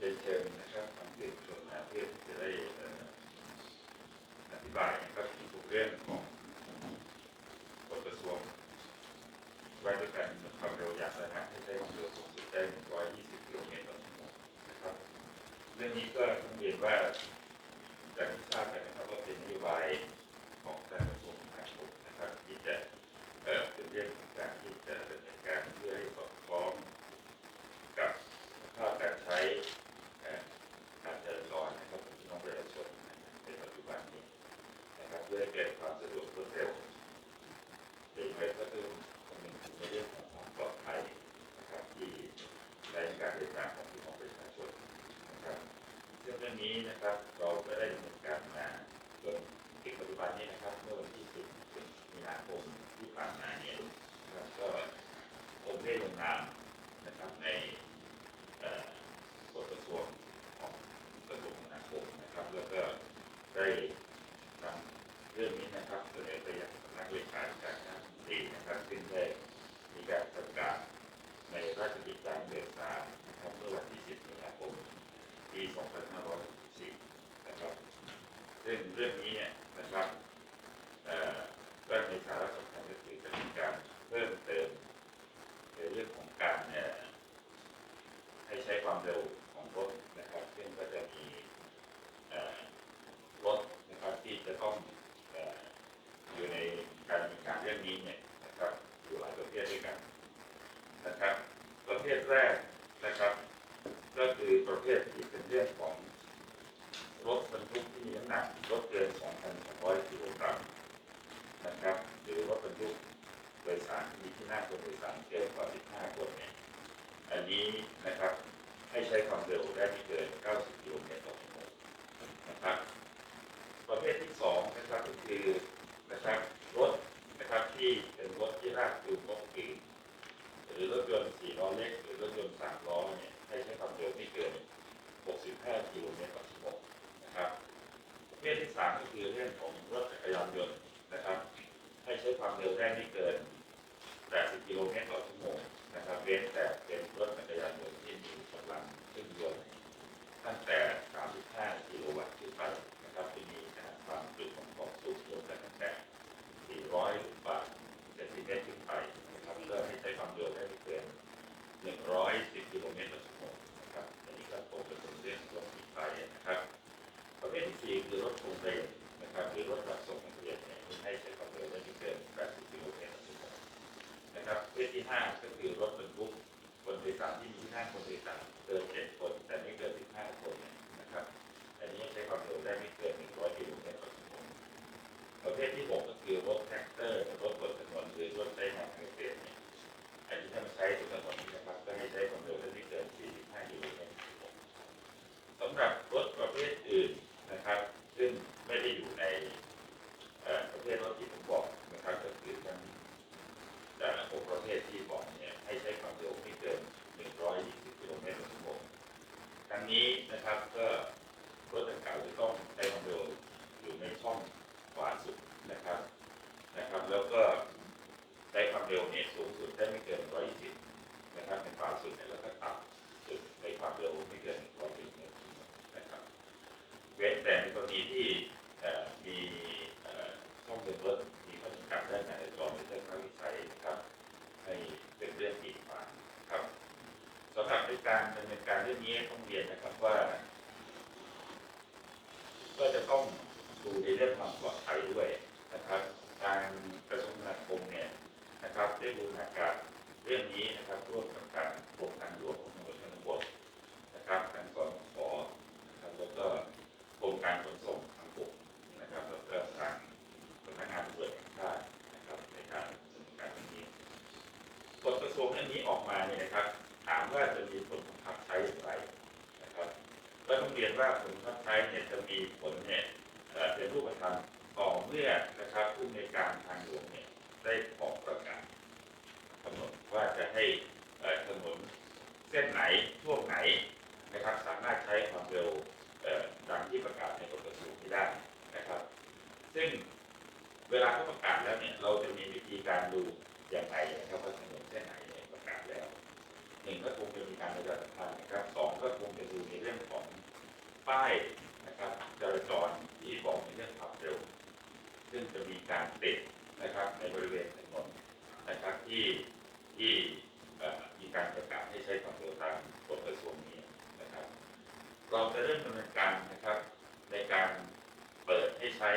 เชิงนะครับของเกส่วนหาเพื่อจะได้อธิบายนะครับที่ถูกเรื่องของกฎกระทรวงว่าด้วยการความเร็วอย่างระดับให้ได้ความเร็วสูงสุดได้120กิโลเมตรต่อชั่วโมงนะครับ เรื่องนี้ก็ต้องเรียนว่า สะดวกรวดเร็วหรือไปก็คือในเรื่องของความปลอดภัยครับที่ในการเดินทางของพี่น้องประชาชนนะครับเรื่องเรื่องนี้นะครับเราไม่ได้ดำเนินการมาจนถึงปัจจุบันนี้นะครับเมื่อวันที่ 10 มีนาคมที่ผ่านมาเนี่ยนะครับก็ผมได้ลงนามนะครับในกฎกระทรวงของกระทรวงมนาคมนะครับ แล้วก็ได้ รื่องนี้นะครับเสนอไปยังนักเลขาธิการท่านตีนะครับซึ่งได้มีการประกาศในราชกิจจานุเบกษานะครับเมื่อวันที่ 10 มีนาคม ปี 2510นะครับซึ่งเรื่องนี้ เมตรขึ้นไปนะครับเพื่อให้ใช้ความเร็วได้ไม่เกิน100 ใช้ถึงกำหนดนี้นะครับก็ให้ใช้ความเร็วที่เกิน 45 กิโลเมตรสำหรับรถประเภทอื่นนะครับ ซึ่งไม่ได้อยู่ในประเภทรถที่ผมบอกนะครับก็คือทั้งแต่ละหกประเภทที่บอกเนี่ยให้ใช้ความเร็วไม่เกิน 120 กิโลเมตรต่อชั่วโมงทั้งนี้นะครับก็ in the. ซึ่งเวลาเขาประกาศแล้วเนี่ย เราจะมีวิธีการดูอย่างไรนะครับว่าถนนเส้นไหนเนี่ยประกาศแล้วหนึ่งก็คงจะมีการประชาสัมพันธ์นะครับสองก็คงจะดูในเรื่องของป้ายนะครับจราจรที่บอกในเรื่องความเร็ว ซึ่งจะมีการติดนะครับในบริเวณถนนนะครับที่ที่มีการประกาศให้ใช้ความเร็วตามกฎกระทรวงนี้นะครับ เราจะเริ่มดำเนินการนะครับในการเปิดให้ใช้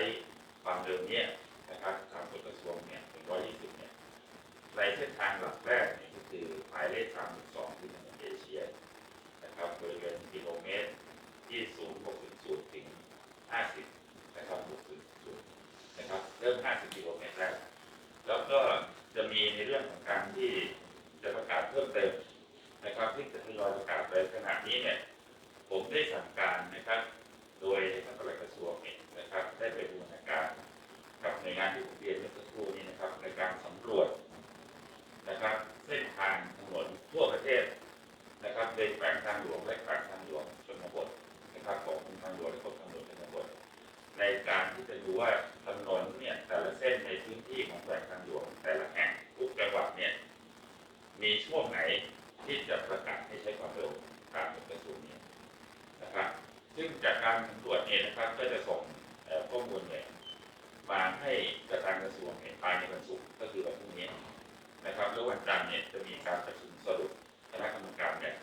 จัรเนี่ยจะมีการประชุมสรุปคณะกรรมการเนี่ย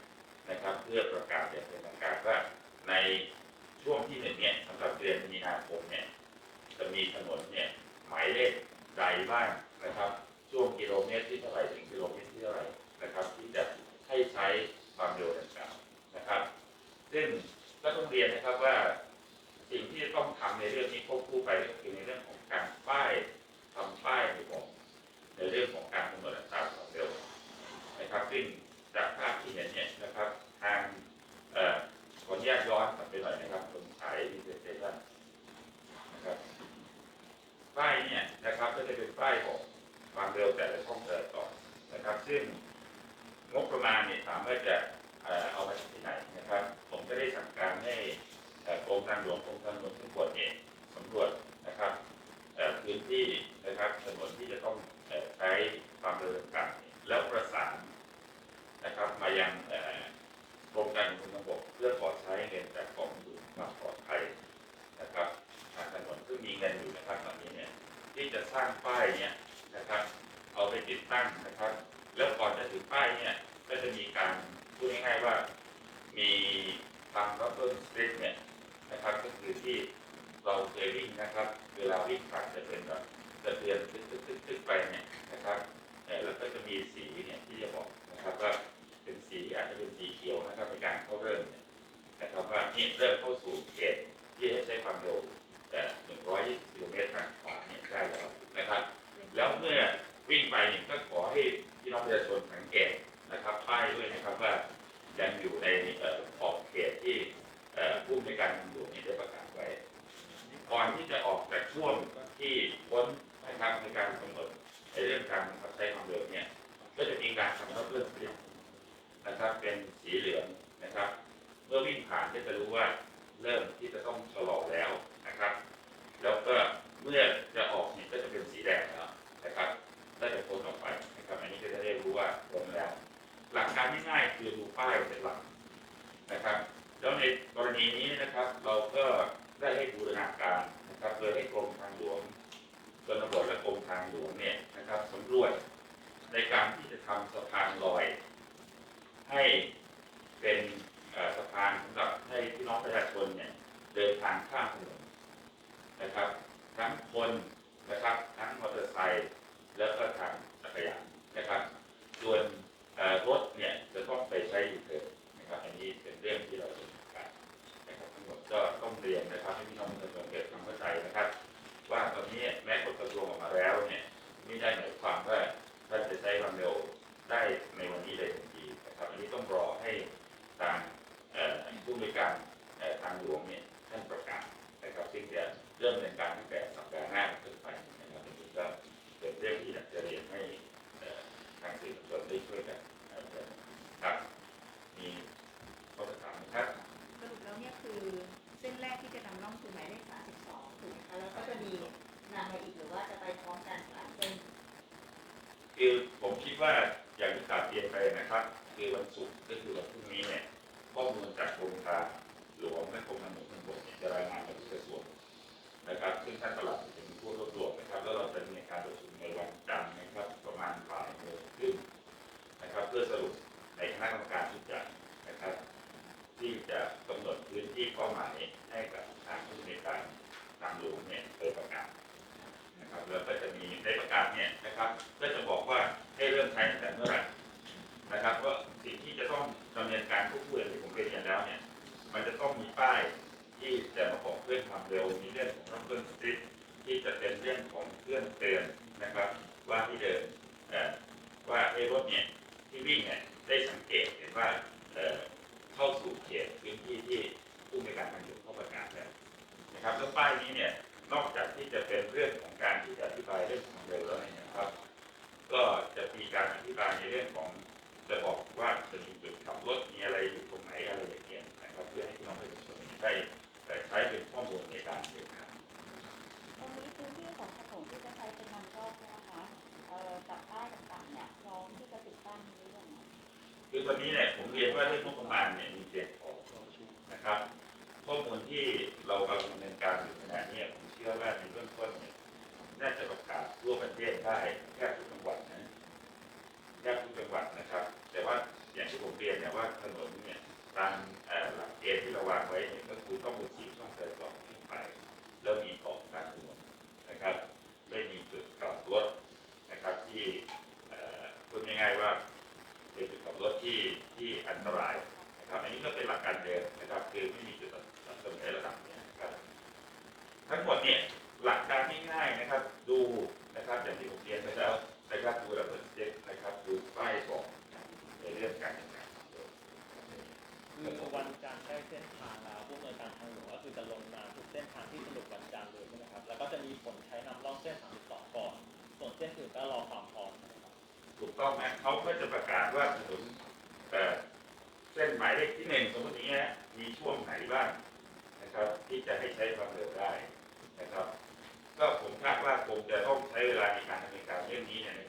นะครับ เพื่อประกาศอย่างเป็นทางการว่าในช่วงที่หนึ่งเนี่ยสำหรับเดือนมีนาคมเนี่ยจะมีถนนเนี่ยหมายเลขใดบ้างนะครับ ช่วงกิโลเมตรที่เท่าไหร่ถึงกิโลเมตรที่เท่าไหร่นะครับ ที่จะให้ใช้ความเร็วดังกล่าวนะครับ ซึ่งก็ต้องเรียนนะครับว่าสิ่งที่ต้องทำในเรื่องนี้ควบคู่ไปก็คือในเรื่องของการป้าย เนี่ยนะครับเอาไปติดตั้งนะครับ แล้วก่อนจะถือป้ายเนี่ยก็จะมีการพูดง่ายๆว่ามีทำรอบต้นสเตรทเนี่ยนะครับ ก็คือที่เราเคยวิ่งนะครับ เวลาวิ่งผ่านจะเป็นแบบจะเทือนตึ๊กตึ๊กตึ๊กตึ๊กไปเนี่ยนะครับแล้วก็จะมีสีเนี่ยที่จะบอกนะครับว่าเป็นสีอาจจะเป็นสีเขียวนะครับในการเข้าเริ่มนนะครับว่านี่เริ่มเข้าสู่เขตที่ให้ใช้ความเร็ว Yeah, yeah. ว่าอย่างที่กล่าวเรียนไปนะครับคือวันศุกร์ก็คือวันพรุ่งนี้เนี่ยข้อมูลจากกรมการหลวงและกรมทางหลวงทั้งหมจะรายงานไปที่กระทรวงนะครับซึ่งท่านตลัดเป็นผู้รวบรวมนะครับ แล้วเราจะมีการประชุมในวันจันทร์นะครับประมาณบ่ายโมงครึ่งนะครับ เพื่อสรุปในคณะกรรมการ เข้าสู่เขตพื้นที่ที่ผู้มีการทางหลวงเขาประกาศแล้วนะครับแล้วป้ายนี้เนี่ยนอกจากที่จะเป็นเรื่องของการที่จะอธิบายเรื่องความเร็วแล้วเนี่ยนะครับ ก็จะมีการอธิบายในเรื่องของจะบอกว่าจะมีจุดขับรถมีอะไรอยู่ตรงไหนอะไรอย่างเงี้ยนะครับเพื่อให้พี่น้องประชาชนได้ได้ใช้เป็นข้อมูลในการเดินทางตรงนี้พื้นที่ของถนนที่จะใช้เป็นนำรอบเนี่ยนะคะเอ่อกับป้ายต่างๆเนี่ยพร้อมที่จะติดตั้งหรือยังไงคือตอนนี้เนี่ย ที่เรากำลังดำเนินการอยู่ขณะนี้ผมเชื่อว่าในเบื้องต้นเนี่ยน่าจะประกาศทั่วประเทศได้แค่ ทั้งหมดเนี่ยหลักการง่ายๆนะครับ ดูนะครับอย่างที่ผมเรียนไปแล้วนะครับดูระเบิดเจ็ตนะครับดูป้ายบอกในเรื่องการแข่งขันคือวันจันทร์ได้เส้นทางแล้วผู้อำนวยการทางหลวงก็คือจะลงมาทุกเส้นทางที่สรุปวันจันทร์เลยใช่ไหมครับแล้วก็จะมีผลใช้นำร่องเส้น 32 ก่อน ส่วนเส้นอื่นก็รอความพร้อมนะครับถูกต้องนะเขาก็จะประกาศว่าถนนเอ่อเส้นหมายเลขที่หนึ่งสมมติอย่างเงี้ยมีช่วงไหนบ้างนะครับที่จะให้ใช้ความเร็วได้นะครับ ก็ผมคาดว่าคงจะต้องใช้เวลาในการดำเนินการเรื่องนี้เนี่ย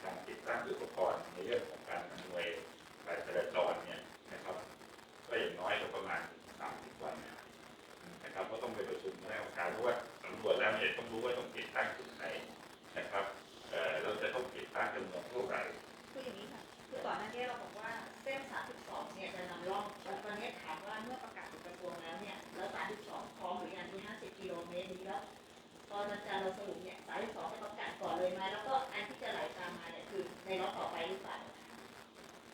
ในรอบต่อไปหรือเปล่า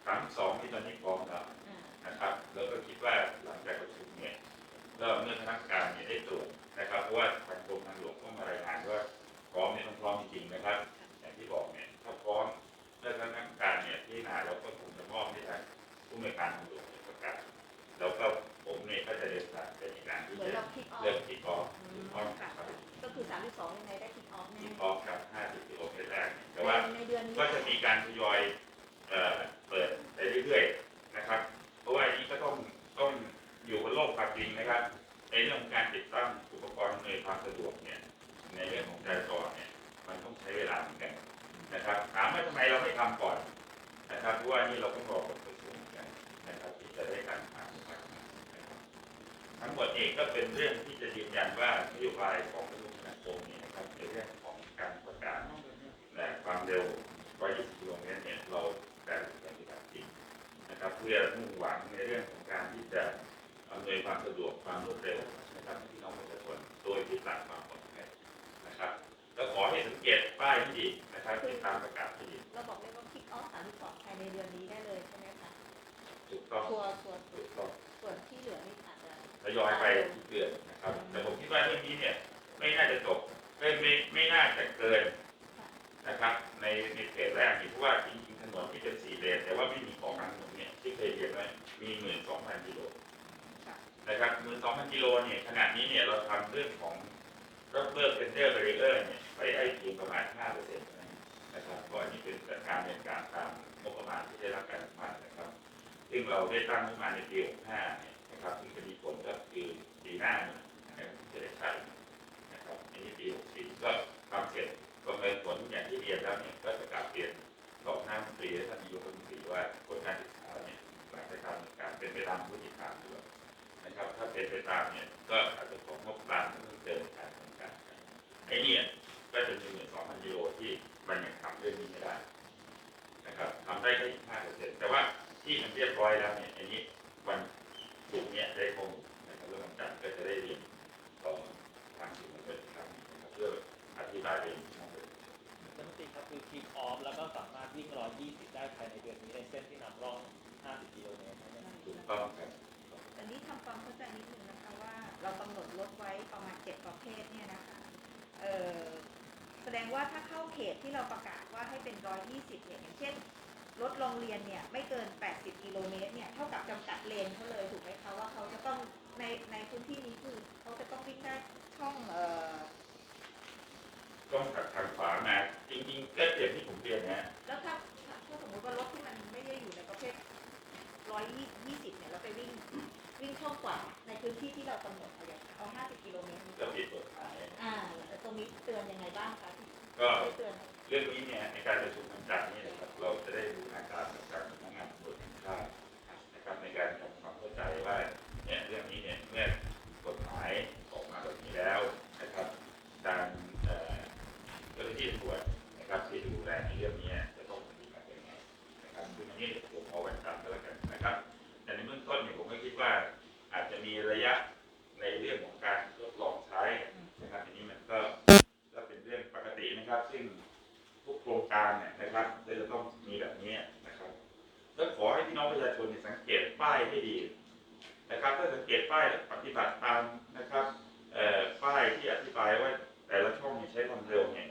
ครั้งสองที่ตอนนี้พร้อมแล้วอ่านะครับแล้วก็คิดว่าหลังจากประชุมเนี่ยก็เมื่อคณะกรรมการเนี่ยได้ตรวจนะครับเพราะว่าทางกรมทางหลวงต้องมารายงานว่าพร้อมเนี่ยต้องพร้อมจริงๆนะครับ อย่างที่บอกเนี่ยถ้าพร้อมเมื่อคณะกรรมการเนี่ยที่นาเราก็คงจะมอบให้ทางผู้มีการทางหลวง บายของกระทรวงคมนาคมเนี่ยนะครับในเรื่องของการประกาศและความเร็ว120กิโลเมตรเนี่ยเราได้ปฏิบัติจริงนะครับ เพื่อมุ่งหวังในเรื่องของการที่จะอำนวยความสะดวกความรวดเร็วนะครับให้พี่น้องประชาชนโดยที่ตัดความปลอดภัยนะครับแล้วขอให้สังเกตป้ายที่ดีนะครับติดตามประกาศที่ดีเราบอกเลยว่าคิดออฟ32ภายในเดือนนี้ได้เลยใช่ไหมคะถูกต้องตัวตัวถูกต้องส่วนที่เหลือนี่อาจจะทยอยไปทุกเดือนนะ ครับ แต่ผมคิดว่าเรื่องนี้เนี่ยไม่น่าจะจบไม่ไม่ไม่น่าจะเกินนะครับ ในในเฟสแรกนี่เพราะว่าจริงๆถนนที่เป็นสี่เลนแต่ว่าไม่มีของกลางถนนเนี่ยที่เคยเรียนไว้มีหมื่นสองพันกิโลนะครับหมื่นสองพันกิโลเนี่ยขนาดนี้เนี่ยเราทำเรื่องของรถเบิร์เซนเตอร์บริเออร์เนี่ยไปได้เพียงประมาณห้าเปอร์เซ็นต์นะครับเพราะอันนี้เป็นการดำเนินการตามงบประมาณที่ได้รับการอนุมัตินะครับ ซึ่งเราได้ตั้งงบประมาณในปี65เนี่ยนะครับซึ่งจะมีผลก็คือปีหน้าเนี่ยนะครับที่ จะได้ใช้นะครับอันนี้ปี64ก็ทำเสร็จประเมินผลอย่างที่เรียนแล้วเนี่ยก็จะกลับเรียนต่อหน้ารัฐมตรีและท่านนายกรัฐมนตรีว่าผลการศึกษาเนี่ยหลังเป็นไปตามผู้ติดตามด้วยนะครับ ถ้าเป็นไปตามเนี่ยก็อาจจะของงบกลางเพิ่มเติมการดำเนินการไอ้เนี่ยก็จะมีหมื่นสองพันกิโลที่มันยังทำเรื่องนี้ไม่ได้นะครับทำได้แค่ห้าเปอร์เซ็นต์แต่ว่าที่มันเรียบร้อยแล้วเนี่ย ภายในเดือนนี้ในเส้นที่นำร่อง 50 กิโลเมตรนะครับถูกต้องครับ อันนี้ทำความเข้าใจนิดนึงนะคะว่าเรากำหนดรถไว้ประมาณเจ็ดประเภทเนี่ยนะคะเอ่อแสดงว่าถ้าเข้าเขตที่เราประกาศว่าให้เป็นร้อยยี่สิบเนี่ยอย่างเช่นรถโรงเรียนเนี่ยไม่เกิน 80 กิโลเมตรเนี่ยเท่ากับจำกัดเลนเขาเลยถูกไหมคะว่าเขาจะต้องในในพื้นที่นี้คือเขาจะต้องวิ่งได้ช่องเอ่อต้องขัดทางขวามาจริงๆก็อย่างที่ผมเรียนนะแล้วถ้าถ้าส มมติว่ารถที่มันไม่ได้อยู่ในประเภทร้อยยี่สิบเนี่ยเราไปวิ่งวิ่งช่องขวาในพื้นที่ที่เรากำหนดเอาอย่างเอาห้าสิบกิโลเมตรก็ผิดกฎหมายอ่าแล้วตรงนี้เตือนยังไงบ้างคะที่ก็ได้เตือน เรื่องนี้เนี่ยในการป น้องประชาชนเนี่ยสังเกตป้ายให้ดีนะครับถ้าสังเกตป้ายปฏิบัติตามนะครับเอ่อป้ายที่อธิบายว่าแต่ละช่องมีใช้ความเร็วเนี่ย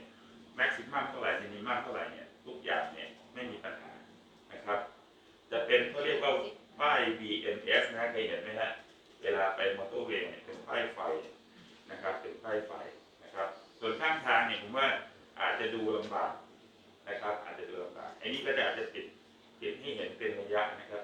แม็กซิมัมเท่าไหร่มินิมัมเท่าไหร่เนี่ยทุกอย่างเนี่ยไม่มีปัญหานะครับ จะเป็นเขาเรียกว่าป้าย BNS นะฮะเคยเห็นไหมฮะเวลาไปมอเตอร์เวย์เนี่ยเป็นป้ายไฟนะครับเป็นป้ายไฟนะครับ ส่วนข้างทางเนี่ยผมว่าอาจจะดูลำบากนะครับ อาจจะดูลำบากอันนี้ก็จะอาจจะติด เห็นให้เห็นเป็นระยะนะครับ